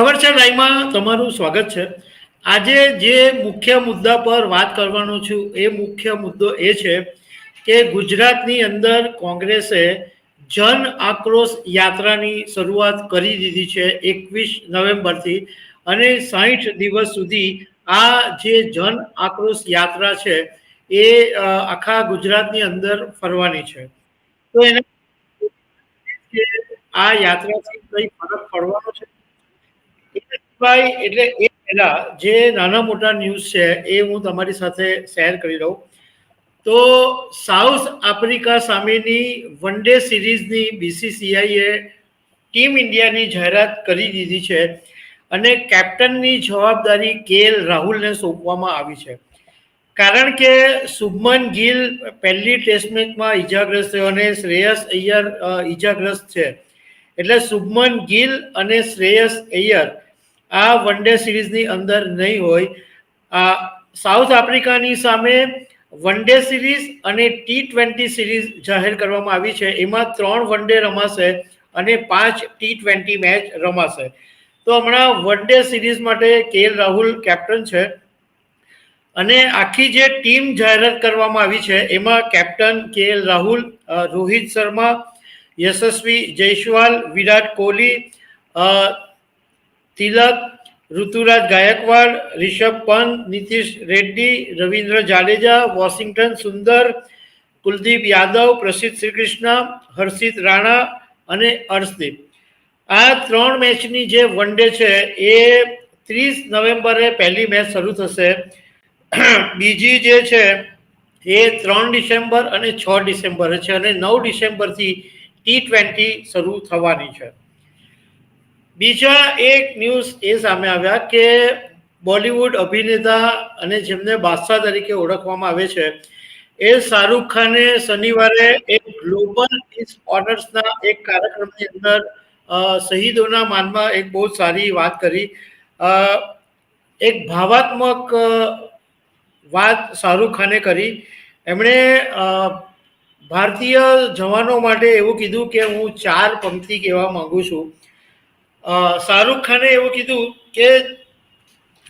ખબર છે લાઈમાં તમારું સ્વાગત છે. આજે જે મુખ્ય મુદ્દા પર વાત કરવાનો છું, એ મુખ્ય મુદ્દો એ છે કે ગુજરાતની અંદર કોંગ્રેસે જન આક્રોશ યાત્રાની શરૂઆત કરી દીધી છે એકવીસ નવેમ્બરથી અને સાહીઠ દિવસ સુધી આ જે જન આક્રોશ યાત્રા છે એ આખા ગુજરાતની અંદર ફરવાની છે. તો એને આ યાત્રાથી કઈ ફરક પડવાનો છે? સિવાય એટલે એ પહેલા જે નાના મોટા ન્યૂઝ છે એ હું તમારી સાથે શેર કરી દઉં તો સાઉથ આફ્રિકા સામેની વન ડે સિરીઝની બીસીસીઆઈએ ટીમ ઇન્ડિયાની જાહેરાત કરી દીધી છે અને કેપ્ટનની જવાબદારી કે એલ રાહુલને સોંપવામાં આવી છે. કારણ કે શુભમન ગિલ પહેલી ટેસ્ટ મેચમાં ઈજાગ્રસ્ત થયો અને શ્રેયસ અય્યર ઈજાગ્રસ્ત છે. એટલે શુભમન ગિલ અને શ્રેયસ અય્યર આ વન ડે સિરીઝની અંદર નહીં હોય. સાઉથ આફ્રિકાની સામે વન ડે સિરીઝ અને ટી ટ્વેન્ટી સિરીઝ જાહેર કરવામાં આવી છે. એમાં ત્રણ વન ડે રમાશે અને પાંચ ટી ટ્વેન્ટી મેચ રમાશે. તો હમણાં વન ડે સિરીઝ માટે કે રાહુલ કેપ્ટન છે. અને આખી જે ટીમ જાહેરાત કરવામાં આવી છે, એમાં કેપ્ટન કે રાહુલ રોહિત શર્મા, યશસ્વી જયસ્વાલ, વિરાટ કોહલી તિલક, ઋતુરાજ ગાયકવાડ, રિષભ પંત, નીતિશ રેડ્ડી, રવિન્દ્ર જાડેજા, વોશિંગ્ટન સુંદર, કુલદીપ યાદવ, પ્રસિદ્ધ શ્રીકૃષ્ણ, હર્ષિત રાણા અને અર્શદીપ. આ ત્રણ મેચની જે વન ડે છે એ ત્રીસ નવેમ્બરે પહેલી મેચ શરૂ થશે. બીજી જે છે એ ત્રણ ડિસેમ્બર અને છ ડિસેમ્બરે છે અને નવ ડિસેમ્બરથી ટી ટ્વેન્ટી શરૂ થવાની છે. બીજા એક ન્યૂઝ એ સામે આવ્યા કે બોલિવૂડ અભિનેતા અને જેમને બાદશાહ તરીકે ઓળખવામાં આવે છે, એ શાહરૂખ ખાને શનિવારે એક ગ્લોબલ પીસ ઓનર્સના એક કાર્યક્રમની અંદર શહીદોના માનમાં એક બહુ સારી વાત કરી. એક ભાવાત્મક વાત શાહરૂખ ખાને કરી. એમણે ભારતીય જવાનો માટે એવું કીધું કે હું ચાર પંક્તિ કહેવા માગું છું. શાહરૂખ ખાને એવું કીધું કે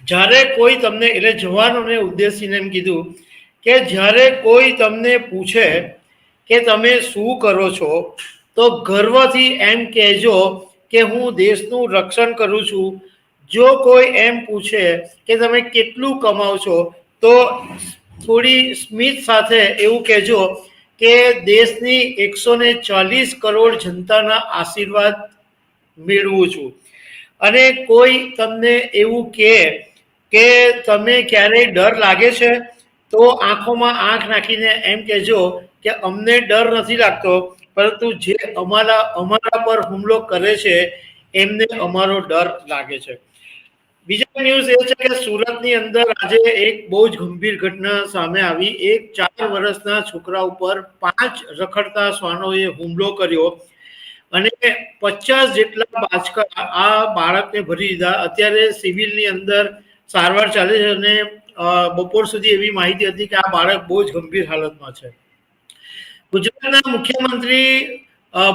જ્યારે કોઈ તમને, એટલે જવાનોને ઉદ્દેશીને એમ કીધું કે જ્યારે કોઈ તમને પૂછે કે તમે શું કરો છો, તો ગર્વથી એમ કહેજો કે હું દેશનું રક્ષણ કરું છું. જો કોઈ એમ પૂછે કે તમે કેટલું કમાવ છો, તો થોડી સ્મિત સાથે એવું કહેજો કે દેશની એકસો ને ચાલીસ કરોડ જનતાના આશીર્વાદ મેળવું છું. અને કોઈ તમને એવું કહે કે તમે ક્યારેય ડર લાગે છે, તો આંખોમાં આંખ નાખીને એમ કહેજો કે અમને ડર નથી લાગતો, પરંતુ જે અમારા અમારા પર હુમલો કરે છે, એમને અમારો ડર લાગે છે. બીજા ન્યૂઝ એ છે કે સુરતની અંદર આજે એક બહુ જ ગંભીર ઘટના સામે આવી. એક ચાર વર્ષના છોકરા ઉપર પાંચ રખડતા શ્વાનોએ હુમલો કર્યો. અને પચાસ જેટલા બાચકા આ બાળકને ભરી દીધા. અત્યારે સિવિલની અંદર સારવાર ચાલે છે અને બપોર સુધી એવી માહિતી હતી કે આ બાળક બહુ જ ગંભીર હાલતમાં છે. ગુજરાતના મુખ્યમંત્રી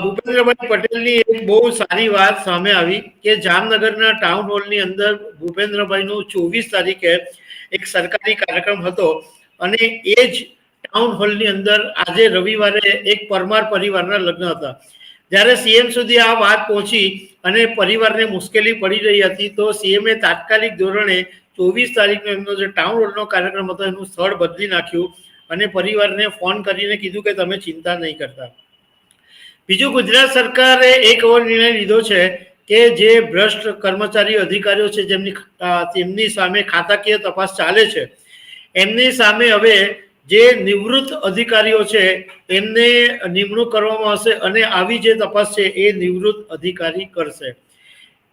ભૂપેન્દ્રભાઈ પટેલની એક બહુ સારી વાત સામે આવી કે જામનગરના ટાઉન હોલની અંદર ભૂપેન્દ્રભાઈનો ચોવીસ તારીખે એક સરકારી કાર્યક્રમ હતો અને એ જ ટાઉન હોલની અંદર આજે રવિવારે એક પરમાર પરિવારના લગ્ન હતા. જ્યારે સીએમ સુધી આ વાત પહોંચી અને પરિવારને મુશ્કેલી પડી રહી હતી, તો સીએમએ તાત્કાલિક ધોરણે ચોવીસ તારીખનો એમનો જે ટાઉન હોલનો કાર્યક્રમ હતો, એનું સ્થળ બદલી નાખ્યું અને પરિવારને ફોન કરીને કીધું કે તમે ચિંતા નહીં કરતા. બીજું, ગુજરાત સરકારે એક એવો નિર્ણય લીધો છે કે જે ભ્રષ્ટ કર્મચારી અધિકારીઓ છે, જેમની તેમની સામે ખાતાકીય તપાસ ચાલે છે, એમની સામે હવે જે નિવૃત્ત અધિકારીઓ છે, એમને નિમણૂક કરવામાં આવશે અને આવી જે તપાસ છે, એ નિવૃત્ત અધિકારી કરશે.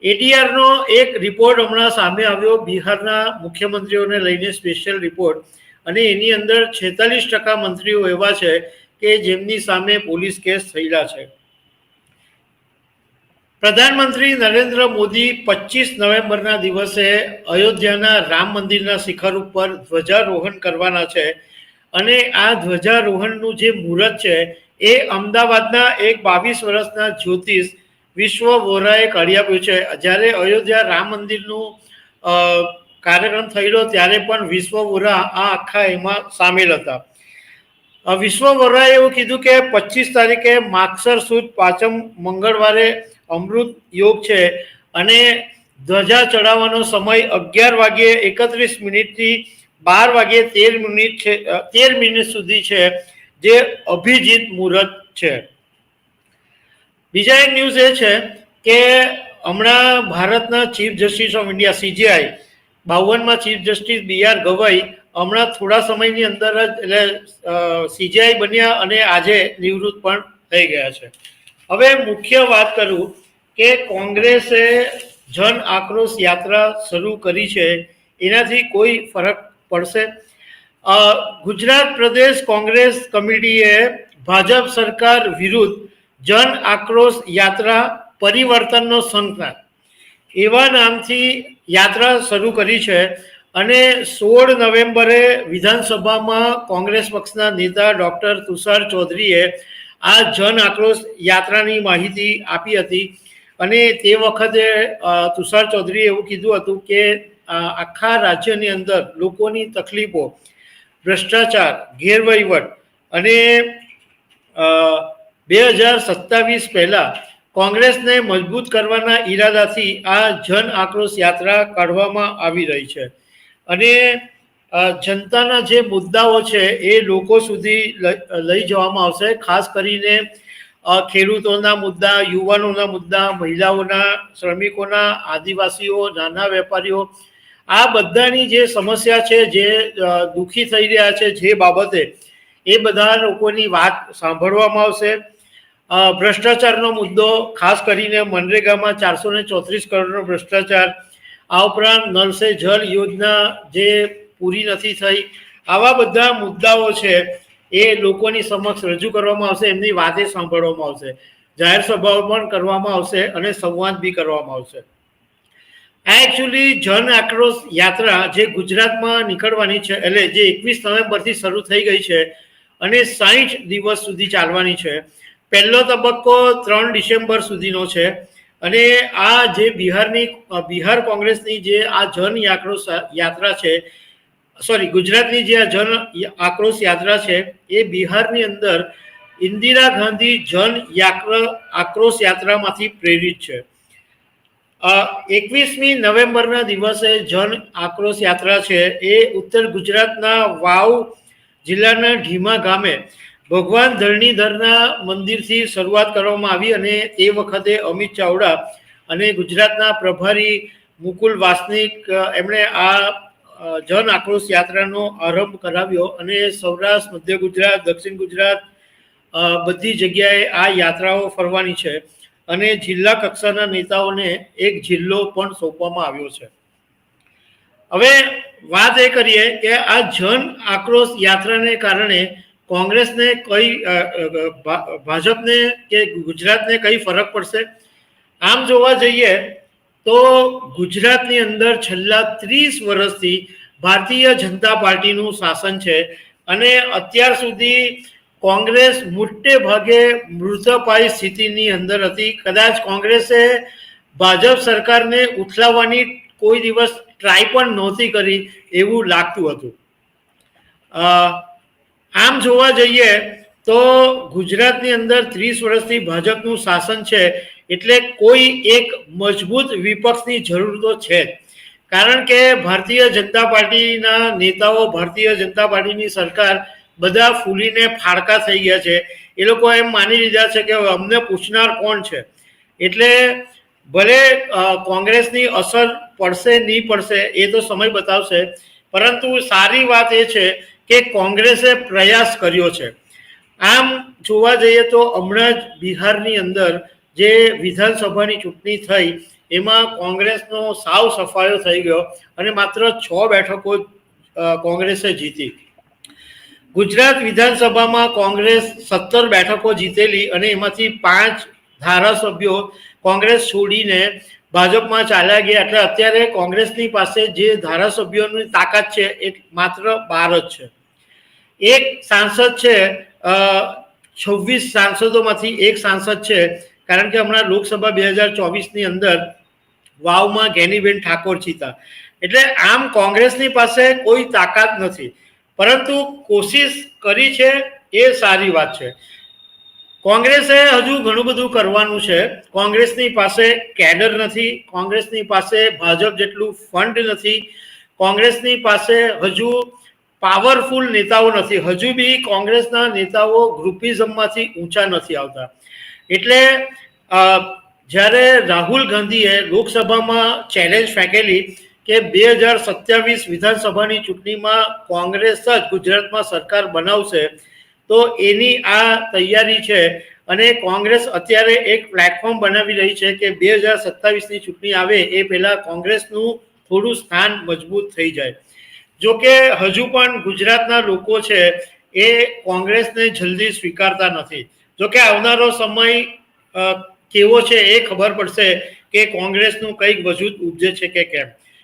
એટીઆરનો એક રિપોર્ટ હમણાં સામે આવ્યો, બિહારના મુખ્યમંત્રીઓને લઈને સ્પેશિયલ રિપોર્ટ. અને એની અંદર છેતાલીસ ટકા મંત્રીઓ એવા છે કે જેમની સામે પોલીસ કેસ થયેલા છે. પ્રધાનમંત્રી નરેન્દ્ર મોદી પચીસ નવેમ્બરના દિવસે અયોધ્યાના રામ મંદિરના શિખર ઉપર ધ્વજારોહણ કરવાના છે. અને આ ધ્વજારોહણનું જે મુહૂર્ત છે, એ અમદાવાદના એક બાવીસ વર્ષના જ્યોતિષ વિશ્વ વોરાએ કાઢી આપ્યું છે. જ્યારે અયોધ્યા રામ મંદિરનું કાર્યક્રમ થયેલો ત્યારે પણ વિશ્વ વોરા આ આખા એમાં સામેલ હતા. વિશ્વ વોરાએ એવું કીધું કે પચીસ તારીખે માગસર સુદ પાંચમ મંગળવારે અમૃત યોગ છે અને ધ્વજા ચડાવવાનો સમય અગિયાર વાગ્યે એકત્રીસ મિનિટથી બાર વાગ્યે તેર મિનિટ છે તેર મિનિટ સુધી છે, જે અભિજીત મુહૂર્ત છે. બીજા એક ન્યૂઝ એ છે કે હમણાં ભારતના chief justice of India CJI બાવનમાં chief justice B R Gavai, હમણાં થોડા સમયની અંદર જ એટલે સીજીઆઈ બન્યા અને આજે નિવૃત્ત પણ થઈ ગયા છે. હવે મુખ્ય વાત કરું કે કોંગ્રેસે જન આક્રોશ યાત્રા શરૂ કરી છે, એનાથી કોઈ ફરક પડશે. ગુજરાત પ્રદેશ કોંગ્રેસ કમિટીએ ભાજપ સરકાર વિરુદ્ધ જન આક્રોશ યાત્રા પરિવર્તનનો સંકલ્પ. એવા નામથી યાત્રા શરૂ કરી છે અને સોળ નવેમ્બરે વિધાનસભામાં કોંગ્રેસ પક્ષના નેતા ડૉક્ટર તુષાર ચૌધરીએ આ જન આક્રોશ યાત્રાની માહિતી આપી હતી. અને તે વખતે તુષાર ચૌધરીએ એવું કીધું હતું કે આખા રાજ્યની અંદર લોકોની તકલીફો, ભ્રષ્ટાચાર, ગેરવહીવટ અને બે હજાર સત્તાવીસ પહેલા કોંગ્રેસને મજબૂત કરવાના ઈરાદાથી આ જન આક્રોશ યાત્રા કાઢવામાં આવી રહી છે. અને જનતાના જે મુદ્દાઓ છે એ લોકો સુધી લઈ- જવામાં આવશે, ખાસ કરીને ખેડૂતોના મુદ્દા, યુવાનોના મુદ્દા, મહિલાઓના, શ્રમિકોના, આદિવાસીઓ, નાના વેપારીઓ આ બધાની જે સમસ્યા છે, જે દુઃખી થઈ રહ્યા છે, જે બાબતે એ બધા લોકોની વાત સાંભળવામાં આવશે. ભ્રષ્ટાચારનો મુદ્દો ખાસ કરીને મનરેગામાં ચારસો ને ચોત્રીસ કરોડનો ભ્રષ્ટાચાર. આ ઉપરાંત નલ જલ યોજના જે પૂરી નથી થઈ. આવા બધા મુદ્દાઓ છે એ લોકોની સમક્ષ રજૂ કરવામાં આવશે, એમની વાતે સાંભળવામાં આવશે. જાહેર સભાઓ પણ કરવામાં આવશે અને સંવાદ બી કરવામાં આવશે. એકચ્યુઅલી જન આક્રોશ યાત્રા જે ગુજરાતમાં નીકળવાની છે, એટલે જે એકવીસ નવેમ્બરથી શરૂ થઈ ગઈ છે અને સાહીઠ દિવસ સુધી ચાલવાની છે. પહેલો તબક્કો ત્રણ ડિસેમ્બર સુધીનો છે અને આ જે બિહારની, બિહાર કોંગ્રેસની જે આ જન આક્રોશ યાત્રા છે સોરી ગુજરાતની જે આ જન આક્રોશ યાત્રા છે, એ બિહારની અંદર ઇન્દિરા ગાંધી જન આક્રોશ યાત્રામાંથી પ્રેરિત છે. એકવીસમી નવેમ્બરના દિવસે જન આક્રોશ યાત્રા છે. એ ઉત્તર ગુજરાતના વાવ જિલ્લાના ઢીમા ગામે ભગવાન ધરણીધરના મંદિરથી શરૂઆત કરવામાં આવી અને તે વખતે અમિત ચાવડા અને ગુજરાતના પ્રભારી મુકુલ વાસનિક એમણે આ જન આક્રોશ યાત્રાનો આરંભ કરાવ્યો અને સૌરાષ્ટ્ર, મધ્ય ગુજરાત, દક્ષિણ ગુજરાત બધી જગ્યાએ આ યાત્રાઓ ફરવાની છે. અને જિલ્લા કક્ષાના નેતાઓને એક જિલ્લો પણ સોંપવામાં આવ્યો છે. હવે વાત એ કરીએ કે આ જન આક્રોશ યાત્રાને કારણે કોંગ્રેસને કઈ ભાજપને કે ગુજરાતને કઈ ફરક પડશે? આમ જોવા જઈએ તો ગુજરાતની અંદર છેલ્લા ત્રીસ વર્ષથી ભારતીય જનતા પાર્ટીનું શાસન છે અને અત્યાર સુધી કોંગ્રેસ મોટે ભાગે મૃતપાય સ્થિતિની અંદર હતી. કદાચ કોંગ્રેસે ભાજપ સરકારને ઉથલાવવાની કોઈ દિવસ ટ્રાય પણ નહોતી કરી એવું લાગતું હતું. આમ જોવા જઈએ તો ગુજરાતની અંદર ત્રીસ વર્ષથી ભાજપનું શાસન છે એટલે કોઈ એક મજબૂત વિપક્ષની જરૂર તો છે કારણ કે ભારતીય જનતા પાર્ટીના નેતાઓ, ભારતીય જનતા પાર્ટીની સરકાર બધા ફૂલીને ફાડકા થઈ ગયા છે. એ લોકો એમ માની લીધા છે કે અમને પૂછનાર કોણ છે? એટલે ભલે કોંગ્રેસની અસર પડશે, નહીં પડશે, એ તો સમય બતાવશે. પરંતુ સારી વાત એ છે કે કોંગ્રેસે પ્રયાસ કર્યો છે. આમ જોવા જઈએ તો હમણાં જ બિહારની અંદર જે વિધાનસભાની ચૂંટણી થઈ, એમાં કોંગ્રેસનો સાવ સફાયો થઈ ગયો અને માત્ર છ બેઠકો કોંગ્રેસે જીતી. ગુજરાત વિધાનસભામાં કોંગ્રેસ સત્તર બેઠકો જીતેલી અને એમાંથી પાંચ ધારાસભ્યો કોંગ્રેસ છોડીને ભાજપમાં ચાલ્યા ગયા. એટલે અત્યારે કોંગ્રેસની પાસે જે ધારાસભ્યોની તાકાત છે, એ માત્ર બાર જ છે. એક સાંસદ છે છવ્વીસ સાંસદોમાંથી એક સાંસદ છે. કારણ કે હમણાં લોકસભા બે હજાર ચોવીસની અંદર વાવમાં ગેનીબેન ઠાકોર જીતા. એટલે આમ કોંગ્રેસની પાસે કોઈ તાકાત નથી. પરંતુ કોશિશ કરી છે એ સારી વાત છે. કોંગ્રેસે હજુ ઘણું બધું કરવાનું છે. કોંગ્રેસની પાસે કેડર નથી, કોંગ્રેસની પાસે ભાજપ જેટલું ફંડ નથી, કોંગ્રેસની પાસે હજુ પાવરફુલ નેતાઓ નથી. હજુ બી કોંગ્રેસના નેતાઓ ગ્રુપિઝમમાંથી ઊંચા નથી આવતા. એટલે જ્યારે રાહુલ ગાંધીએ લોકસભામાં ચેલેન્જ ફેંકેલી કે બે હજાર સત્યાવીસ વિધાનસભાની ચૂંટણીમાં કોંગ્રેસ જ ગુજરાતમાં સરકાર બનાવશે, તો એની આ તૈયારી છે. અને કોંગ્રેસ અત્યારે એક પ્લેટફોર્મ બનાવી રહી છે કે બે હજાર સત્તાવીસની ચૂંટણી આવે, એ પહેલાં કોંગ્રેસનું થોડું સ્થાન મજબૂત થઈ જાય. જો કે હજુ પણ ગુજરાતના લોકો છે, એ કોંગ્રેસને જલ્દી સ્વીકારતા નથી. જો કે આવનારો સમય કેવો છે એ ખબર પડશે કે કોંગ્રેસનું કંઈક વજૂદ ઉપજે છે કે કેમ.